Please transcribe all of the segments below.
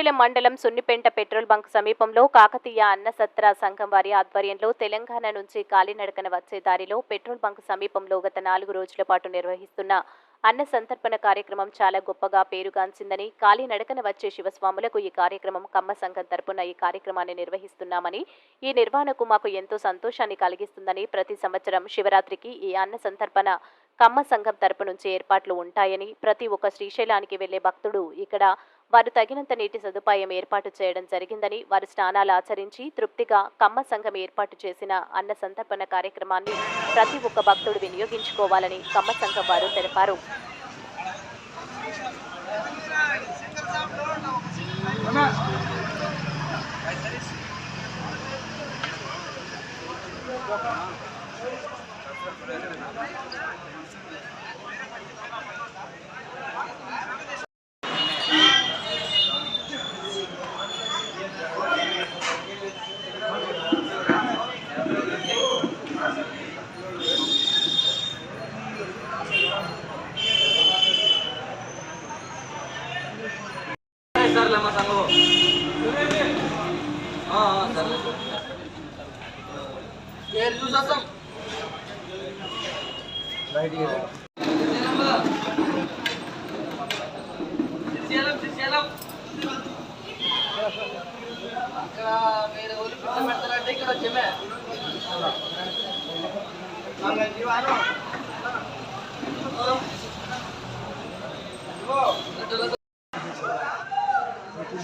శ్రీశైలం మండలం Sunnipeta petrol bunk సమీపంలో కాకతీయ అన్నసత్ర సంఘం వారి ఆధ్వర్యంలో తెలంగాణ నుంచి కాలినడకన వచ్చే దారిలో పెట్రోల్ బంక్ సమీపంలో గత నాలుగు రోజుల పాటు నిర్వహిస్తున్న అన్న సంతర్పణ కార్యక్రమం చాలా గొప్పగా పేరుగాంచిందని కాలినడకన వచ్చే శివస్వాములకు ఈ కార్యక్రమం కమ్మ సంఘం తరపున ఈ కార్యక్రమాన్ని నిర్వహిస్తున్నామని ఈ నిర్వహణకు మాకు ఎంతో సంతోషాన్ని కలిగిస్తుందని ప్రతి సంవత్సరం శివరాత్రికి ఈ అన్న సంతర్పణ కమ్మ సంఘం తరపు నుంచి ఏర్పాట్లు ఉంటాయని ప్రతి ఒక్క శ్రీశైలానికి వెళ్ళే భక్తుడు ఇక్కడ వారు తగినంత నీటి సదుపాయం ఏర్పాటు చేయడం జరిగిందని వారు స్నానాలు ఆచరించి తృప్తిగా కమ్మ సంఘం ఏర్పాటు చేసిన అన్న సంతర్పణ కార్యక్రమాన్ని ప్రతి ఒక్క భక్తుడు వినియోగించుకోవాలని కమ్మ సంఘం వారు తెలిపారు. సర్లే మా సంగం సర్లే ఏది చూసేస్తాం ఇక్కడ మీరు ఊరి పిచ్చ పెడతారంటే ఇక్కడ వచ్చేమే.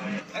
है